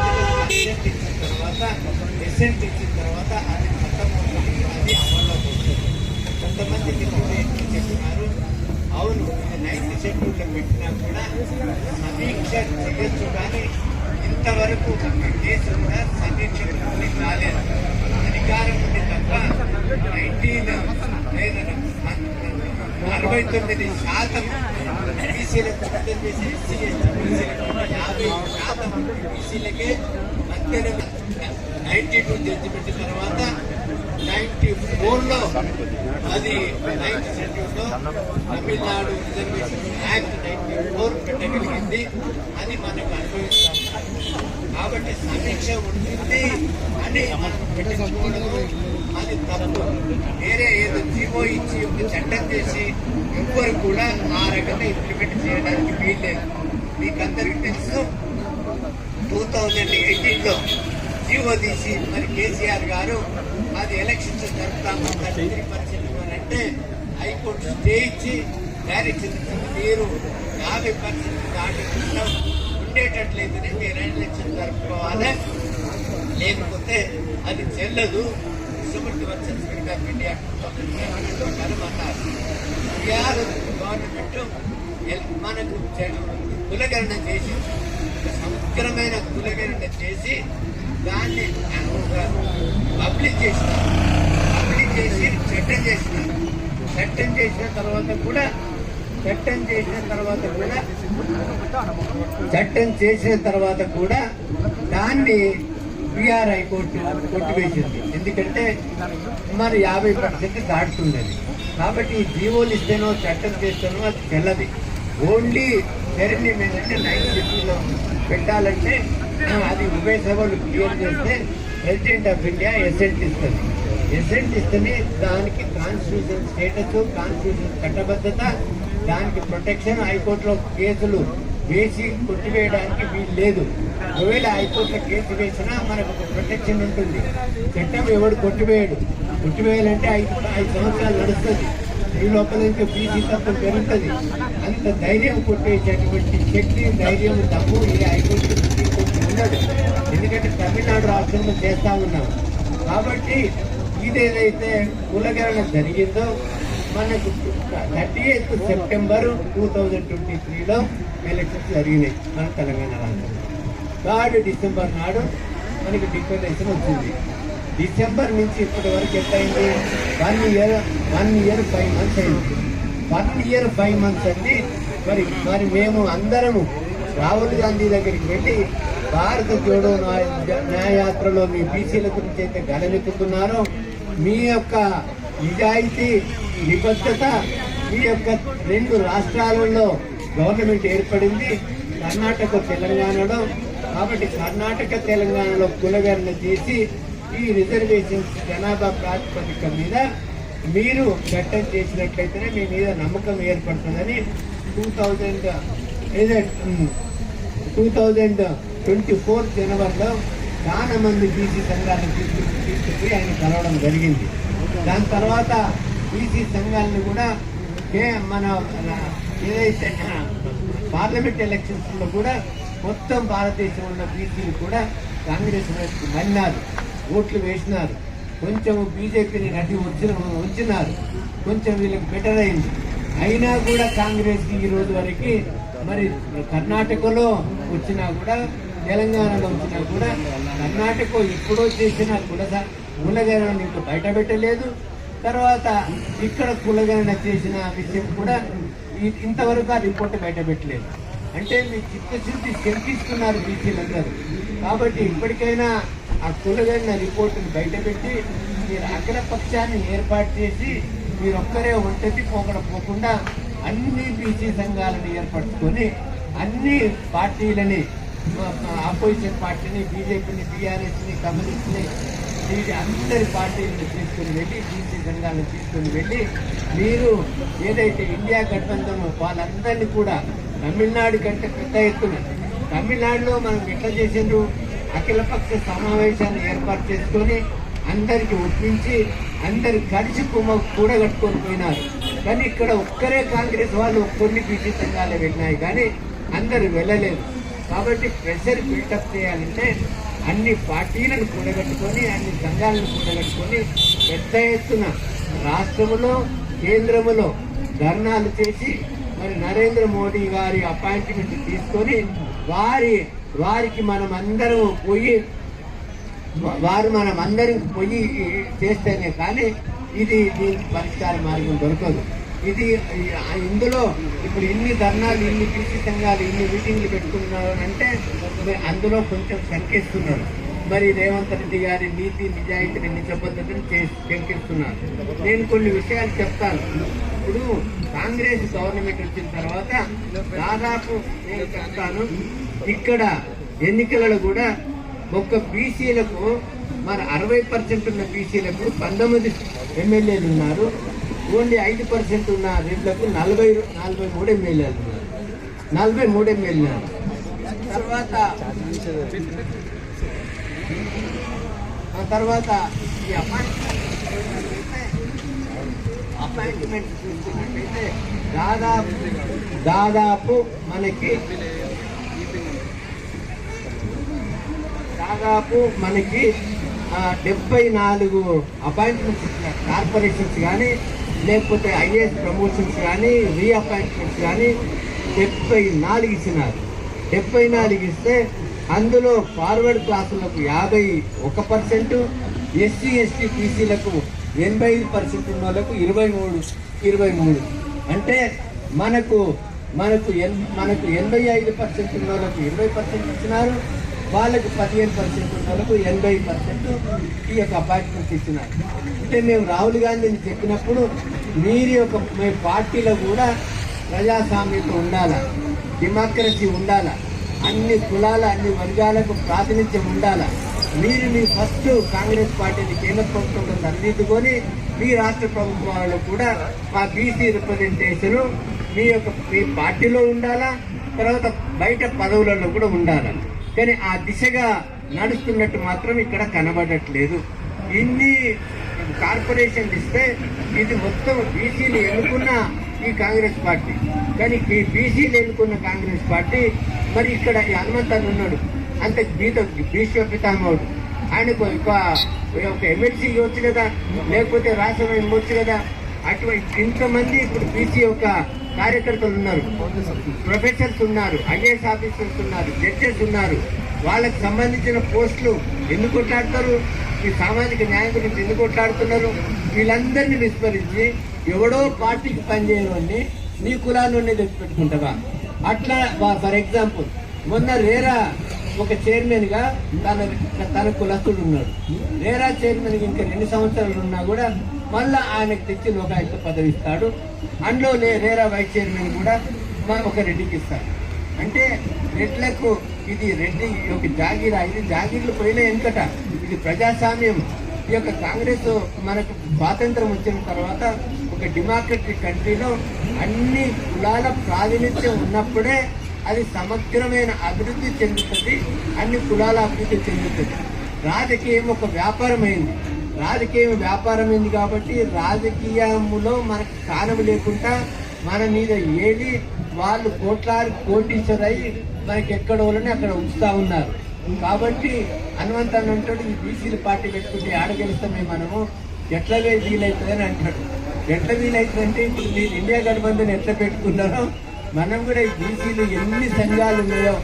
ఆమె ఇచ్చిన తర్వాత ఎసెంట్ ఇచ్చిన తర్వాత అది చట్టం అది అమల్లోకి వస్తుంది కొంతమంది నిపుణులు ఏం చెప్తున్నారు అవును నైన్త్ షెడ్యూల్లో పెట్టినా కూడా సమీక్ష చేయొచ్చు కానీ ఇంతవరకు ఒక కేసు కూడా సమీక్షలోకి రాలేదు అధికారం ఉంది తప్ప నైన్టీన్ అరవై తొమ్మిది శాతం బీసీలకు చట్టం చేసి ఎస్సీ ఎస్టీ బీసీలకే మధ్యాహ్నం నైన్టీ టూ జడ్జిమెంట్ తర్వాత నైన్టీ ఫోర్లో అది నైన్టీ షెడ్యూల్లో Tamil Nadu reservation act ninety four పెట్టగలిగింది. అది మనకు అనుభవిస్తాం కాబట్టి సమీక్ష ఉంటుంది అని మనం పెట్టించుకోవడము అది తప్పు. వేరే ఏదో జీవో ఇచ్చి ఒక చట్టం చేసి ఎవ్వరు కూడా ఆ రకంగా ఇంప్లిమెంట్ చేయడానికి వీల్లేదు. మీకందరికీ తెలుసు టూ థౌజండ్ ఎయిటీన్లో జీవో తీసి మరి కేసీఆర్ గారు అది ఎలక్షన్స్ జరుపుతాము థర్టీ పర్సెంట్ అంటే హైకోర్టు స్టే ఇచ్చి డైరెక్షన్ ఇచ్చింది మీరు యాభై పర్సెంట్ దాటకుండా ఉండేటట్లయితేనే మీరు ఎలక్షన్ జరుపుకోవాలి లేకపోతే అది చెల్లదు. Sumathi versus speed of India అన్నారు గవర్నమెంట్ మనకు చె- కులగణన చేసి ఒక సమగ్రమైన కులగణన చేసి దాన్ని పబ్లిక్ చేసినారు పబ్లిక్ చేసి చట్టం చేసినారు చట్టం చేసిన తర్వాత కూడా చట్టం చేసిన తర్వాత కూడా చట్టం చేసిన తర్వాత కూడా దాన్ని బీఆర్ హైకోర్టు కొట్టివేసింది. ఎందుకంటే సుమారు యాభై పర్సెంట్ దాటుతున్నది. కాబట్టి ఈ జీవోలు ఇస్తేనో చట్టం చేస్తేనో అది తెల్లది. ఓన్లీ ధరణి ఏంటంటే నైన్ సిటీలో పెట్టాలంటే అది ఉభయ సభలు క్లియర్ చేస్తే ప్రెసిడెంట్ ఆఫ్ ఇండియా ఎసెంట్ ఇస్తుంది. ఎసెంట్ ఇస్తేనే దానికి కాన్స్టిట్యూషన్ స్టేటస్ కాన్స్టిట్యూషన్ చట్టబద్ధత దానికి ప్రొటెక్షన్ హైకోర్టులో కేసులు వేసి కొట్టివేయడానికి వీలు లేదు. ఒకవేళ హైకోర్టులో కేసు వేసినా మనకు ఒక ప్రొటెక్షన్ ఉంటుంది. చట్టం ఎవడు కొట్టివేయడు? కొట్టివేయాలంటే ఐదు ఐదు సంవత్సరాలు నడుస్తుంది. ఈ లోపల నుంచి బీసీ తప్పు పెరుగుతుంది. అంత ధైర్యం కొట్టేటటువంటి శక్తి ధైర్యం తప్పు ఈ హైకోర్టు ఉండదు. ఎందుకంటే తమిళనాడు రాష్ట్రంలో చేస్తూ ఉన్నాం. కాబట్టి ఇదేదైతే కులగరణ జరిగిందో మనకు thirty eighth September two thousand twenty త్రీలో ఎలక్షన్స్ జరిగినాయి మన తెలంగాణ రాష్ట్రంలో. థర్డ్ డిసెంబర్ నాడు మనకి డిక్లరేషన్ వచ్చింది. డిసెంబర్ నుంచి ఇప్పటి వరకు ఎంత అయింది? One year one year five months అయింది. వన్ ఇయర్ ఫైవ్ మంత్స్ అండి. మరి మరి మేము అందరము రాహుల్ గాంధీ దగ్గరికి వెళ్ళి భారత జోడో న్యాయయాత్రలో మీ బీసీల గురించి అయితే గలమెత్తుతున్నారో మీ యొక్క నిజాయితీ నిబద్ధత మీ యొక్క రెండు రాష్ట్రాలలో గవర్నమెంట్ ఏర్పడింది కర్ణాటక తెలంగాణలో. కాబట్టి కర్ణాటక తెలంగాణలో కులగరణ చేసి ఈ రిజర్వేషన్ జనాభా ప్రాతిపదిక మీద మీరు చట్టం చేసినట్లయితేనే మీ మీద నమ్మకం ఏర్పడుతుందని two thousand two thousand twenty four జనవరిలో చాలా మంది బీసీ సంఘాలను తీసుకు తీసుకుపోయి ఆయన కలవడం జరిగింది. దాని తర్వాత బీసీ సంఘాలను కూడా ఏ- మన ఏదైతే పార్లమెంట్ ఎలక్షన్స్లో కూడా మొత్తం భారతదేశంలో ఉన్న బీసీలు కూడా కాంగ్రెస్ మన్నారు ఓట్లు వేసినారు. కొంచెం బీజేపీని నటి వచ్చిన వచ్చినారు కొంచెం వీళ్ళకి బెటర్ అయింది. అయినా కూడా కాంగ్రెస్కి ఈ రోజు వరకు మరి కర్ణాటకలో వచ్చినా కూడా తెలంగాణలో వచ్చినా కూడా కర్ణాటక ఎప్పుడో చేసిన కుల కులగణన ఇంకా బయట పెట్టలేదు. తర్వాత ఇక్కడ కులగణన చేసిన విషయం కూడా ఇంతవరకు ఆ రిపోర్ట్ బయట పెట్టలేదు. అంటే మీ చిత్తశుద్ధి శంకిస్తున్నారు బీసీలందరూ. కాబట్టి ఇప్పటికైనా ఆ తొలగైన రిపోర్టును బయటపెట్టి మీరు అఖిల ఏర్పాటు చేసి మీరు ఒక్కరే ఒంటరి పోకడ పోకుండా అన్ని బీసీ సంఘాలను ఏర్పరచుకొని అన్ని పార్టీలని ఆపోజిషన్ పార్టీని బీజేపీని బీఆర్ఎస్ని కమ్యూనిస్ట్ని వీటి అందరి పార్టీలను తీసుకొని వెళ్ళి బీసీ సంఘాలను తీసుకొని వెళ్ళి మీరు ఏదైతే ఇండియా గఠబంధన్ వాళ్ళందరినీ కూడా తమిళనాడు కంటే పెద్ద ఎత్తున. తమిళనాడులో మనం ఎట్లా చేసిండ్రు? అఖిలపక్ష సమావేశాన్ని ఏర్పాటు చేసుకొని అందరికి ఒప్పించి అందరు కలిసి కుమ్మ కూడగట్టుకొని పోయినారు. కానీ ఇక్కడ ఒక్కరే కాంగ్రెస్ వాళ్ళు కొన్ని బీసీ సంఘాలు వెళ్ళినాయి కానీ అందరు వెళ్ళలేదు. కాబట్టి ప్రెషర్ బిల్డప్ చేయాలంటే అన్ని పార్టీలను కూడగట్టుకొని అన్ని సంఘాలను కూడగట్టుకొని పెద్ద ఎత్తున రాష్ట్రములో కేంద్రములో ధర్నాలు చేసి మరి నరేంద్ర మోడీ గారి అపాయింట్మెంట్ తీసుకొని వారి వారికి మనం అందరం పోయి వారు మనం అందరం పోయి చేస్తేనే కానీ ఇది దీనికి పరిష్కార మార్గం దొరకదు. ఇది ఇందులో ఇప్పుడు ఇన్ని ధర్నాలు ఇన్ని కృషి సంఘాలు ఇన్ని మీటింగ్లు పెట్టుకున్నారు అంటే అందులో కొంచెం శంకిస్తున్నారు. మరి రేవంత్ రెడ్డి గారి నీతి నిజాయితీని నిజబద్ధతను శంకిస్తున్నారు. నేను కొన్ని విషయాలు చెప్తాను. ఇప్పుడు కాంగ్రెస్ గవర్నమెంట్ వచ్చిన తర్వాత దాదాపు నేను చెప్తాను. ఇక్కడ ఎన్నికలలో కూడా ఒక్క బీసీలకు మరి అరవై పర్సెంట్ ఉన్న బీసీలకు పంతొమ్మిది ఎమ్మెల్యేలు ఉన్నారు. ఓన్లీ ఐదు పర్సెంట్ ఉన్న రెడ్లకు నలభై నలభై మూడు ఎమ్మెల్యేలు ఉన్నారు. నలభై మూడు ఎమ్మెల్యేలు తర్వాత ఆ తర్వాత ఈ అపాయింట్మెంట్ అపాయింట్మెంట్ చూసుకున్నట్టయితే దాదాపు దాదాపు మనకి దాదాపు మనకి డెబ్బై నాలుగు అపాయింట్మెంట్స్ ఇచ్చినారు కార్పొరేషన్స్ కానీ లేకపోతే ఐఏఎస్ ప్రమోషన్స్ కానీ రీఅపాయింట్మెంట్స్ కానీ డెబ్బై నాలుగు ఇచ్చినారు. డెబ్బై నాలుగు ఇస్తే అందులో ఫార్వర్డ్ క్లాసులకు యాభై ఒక పర్సెంట్ ఎస్సీ ఎస్టీ బీసీలకు ఎనభై ఐదు పర్సెంట్ ఉన్న వాళ్ళకు ఇరవై మూడు ఇరవై మూడు. అంటే మనకు మనకు ఎన్ మనకు ఎనభై ఐదు పర్సెంట్ ఉన్న వాళ్ళకు ఇరవై పర్సెంట్ ఇచ్చినారు. వాళ్ళకు పదిహేను పర్సెంట్ ఉన్న వాళ్ళకు ఎనభై పర్సెంట్ ఈ యొక్క అపాయింట్మెంట్ ఇచ్చినారు అంటే మేము రాహుల్ గాంధీని చెప్పినప్పుడు మీరు యొక్క మీ పార్టీలో కూడా ప్రజాస్వామ్యత ఉండాలా? డెమోక్రసీ ఉండాలా? అన్ని కులాల అన్ని వర్గాలకు ప్రాతినిధ్యం ఉండాలా? మీరు మీ ఫస్ట్ కాంగ్రెస్ పార్టీని కేంద్ర ప్రభుత్వంలో సరిదిద్దుకొని మీ రాష్ట్ర ప్రభుత్వాలలో కూడా మా బీసీ రిప్రజెంటేషన్ మీ యొక్క మీ పార్టీలో ఉండాలా? తర్వాత బయట పదవులలో కూడా ఉండాలని కానీ ఆ దిశగా నడుస్తున్నట్టు మాత్రం ఇక్కడ కనబడట్లేదు. ఇన్ని కార్పొరేషన్ ఇస్తే ఇది మొత్తం బీసీలు ఎన్నుకున్న ఈ కాంగ్రెస్ పార్టీ. కానీ ఈ బీసీలు ఎన్నుకున్న కాంగ్రెస్ పార్టీ మరి ఇక్కడ ఈ హనుమంతన్ ఉన్నాడు. అంటే గీత భీష్మ పితామహుడు. ఆయనకు ఒక ఒక ఎమ్మెల్సీ ఇవ్వచ్చు కదా లేకపోతే రాష్ట్రం ఇవ్వచ్చు కదా. అటువంటి ఇంతమంది ఇప్పుడు బీసీ యొక్క కార్యకర్తలు ఉన్నారు. ప్రొఫెసర్స్ ఉన్నారు ఐఏఎస్ ఆఫీసర్స్ ఉన్నారు జడ్జెస్ ఉన్నారు. వాళ్ళకి సంబంధించిన పోస్టులు ఎందుకు కొట్లాడతారు? ఈ సామాజిక న్యాయం గురించి ఎందుకు కొట్లాడుతున్నారు? వీళ్ళందరినీ విస్మరించి ఎవడో పార్టీకి పనిచేయని నీ కులాన్ని తెచ్చిపెట్టుకుంటావా? అట్లా ఫర్ ఎగ్జాంపుల్ మొన్న రేరా ఒక చైర్మన్గా తన తన కులస్తుడు ఉన్నాడు. రేరా చైర్మన్ ఇంకా రెండు సంవత్సరాలు ఉన్నా కూడా మళ్ళా ఆయనకు తెచ్చి లోకాయుక్త పదవి ఇస్తాడు అందులో రేరా వైస్ చైర్మన్ కూడా మా ఒక రెడ్డికి ఇస్తాడు. అంటే రెడ్లకు ఇది రెడ్డి యొక్క జాగీరా ఇది జాగీర్లు పోయిన వెనుకట ఇది ప్రజాస్వామ్యం. ఈ యొక్క కాంగ్రెస్ మనకు స్వాతంత్రం వచ్చిన తర్వాత ఒక డెమోక్రటిక్ కంట్రీలో అన్ని కులాల ప్రాతినిధ్యం ఉన్నప్పుడే అది సమగ్రమైన అభివృద్ధి చెందుతుంది అన్ని కులాల అభివృద్ధి చెందుతుంది. రాజకీయం ఒక వ్యాపారమైంది. రాజకీయం వ్యాపారం ఏంది కాబట్టి రాజకీయములో మనకు స్థానం లేకుండా మన మీద ఏది వాళ్ళు కోట్లాది కోటీశ్వరయ్యి మనకి ఎక్కడ వాళ్ళని అక్కడ ఉంచుతా ఉన్నారు. కాబట్టి హనుమంతన్ అంటాడు ఈ బీసీలు పార్టీ పెట్టుకుంటే ఆడ గెలుస్తామే మనము. ఎట్లా వీలవుతుందని అంటాడు. ఎట్లా వీలవుతుందంటే ఇప్పుడు మీరు ఇండియా గఠబంధన్ ఎట్లా పెట్టుకున్నారో మనం కూడా ఈ బీసీలు ఎన్ని సంఘాలు ఉన్నాయో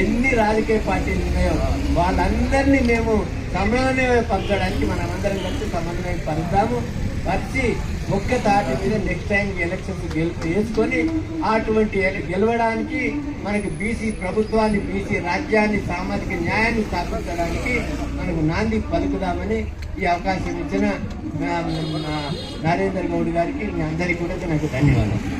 ఎన్ని రాజకీయ పార్టీలు ఉన్నాయో వాళ్ళందరినీ మేము సమన్వయపరచడానికి మనమందరం కలిసి సమన్వయం పరుద్దాము. వచ్చి ఒక్క తాటి మీద నెక్స్ట్ టైం ఎలక్షన్స్ గెలుపు వేసుకొని అటువంటి గెలవడానికి మనకి బీసీ ప్రభుత్వాన్ని బీసీ రాజ్యాన్ని సామాజిక న్యాయాన్ని స్థాపించడానికి మనకు నాంది పలుకుదామని ఈ అవకాశం ఇచ్చిన నరేంద్ర గౌడ్ గారికి మీ అందరికీ కూడా నాకు ధన్యవాదాలు.